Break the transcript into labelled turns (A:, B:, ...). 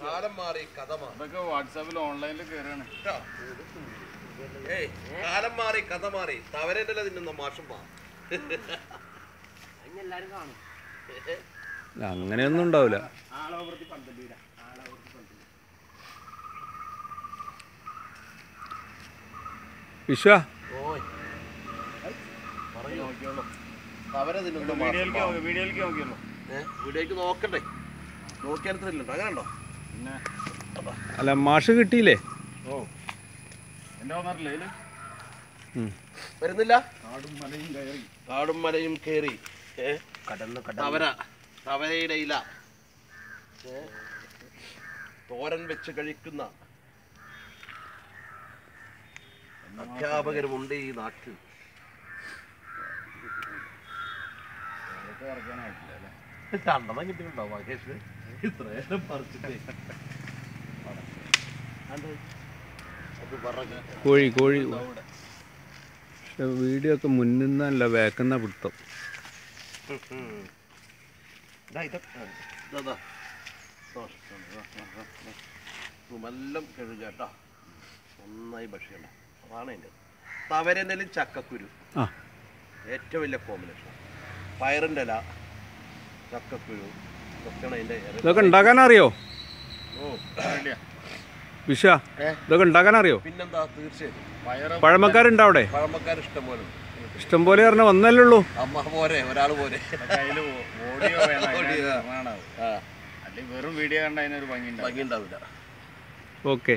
A: കാലം മാറി കഥ മാറി
B: വാട്സാപ്പിൽ ഓൺലൈനിൽ കയറാണ്
A: ഏയ് കാലം മാറി കഥ മാറി തവരന്റെ തിന്നുന്ന
C: കാണും
D: അങ്ങനെയൊന്നും ഉണ്ടാവില്ല വിശ്വ.
B: വീഡിയോയിലേക്ക്
A: നോക്കണ്ടേ? നോക്കിയാൽ ത്രില്ലുണ്ടോ അങ്ങനെ ഉണ്ടോ
B: പിന്നെ
D: അല്ല മാഷ് കിട്ടിയില്ലേ?
B: ഓ എന്റെ വന്നിട്ടില്ലേ
D: ഇതിൽ?
A: വരുന്നില്ല?
B: കാടും മലയും കയറി.
A: കാടും മലയും കയറി. തവര തവരയുടെ ഇല. തോരൻ വെച്ച് കഴിക്കുന്ന അധ്യാപകരുമുണ്ട് ഈ നാട്ടിൽ.
B: ഇറക്കാനായിട്ടില്ല അല്ലേ?
A: രണ്ടെണ്ണം കിട്ടിയിട്ടുണ്ടോ മഹേഷ്. ഇത്രയേരം പറിച്ചിട്ടേ.
D: കോഴി കോഴി. പക്ഷെ വീഡിയോ ഒക്കെ മുന്നിന്നല്ല വേക്കുന്ന പിടുത്തം.
A: നല്ല കഴുകട്ടോ നന്നായി ഭക്ഷ്യണ്ട അതാണ് അതിന്റെ തവരെന്തെങ്കിലും ചക്കക്കുരു.
D: ആ.
A: ഏറ്റവും വലിയ കോമ്പിനേഷൻ പയറിന്റെ ഇല. ചക്കക്കുരു
D: ഇതൊക്കെ ഉണ്ടാക്കാൻ അറിയോ
A: ഏ?
D: ഇതൊക്കെ ഉണ്ടാക്കാൻ അറിയോ
A: പിന്നെന്താ തീർച്ചയായും
D: പഴമക്കാരുണ്ടോ അവിടെ?
A: പഴമക്കാർ ഇഷ്ടംപോലെ ഇഷ്ടംപോലെ
D: ഇഷ്ടം പോലെ പറഞ്ഞാൽ ഒന്നല്ലേ ഉള്ളൂ.
A: അമ്മ പോരെ ഒരാൾ പോരെ.
B: വെറും വീഡിയോ കണ്ട അതിനൊരു ഭംഗി
A: ഭംഗി ഉണ്ടാവില്ല.
D: ഓക്കെ.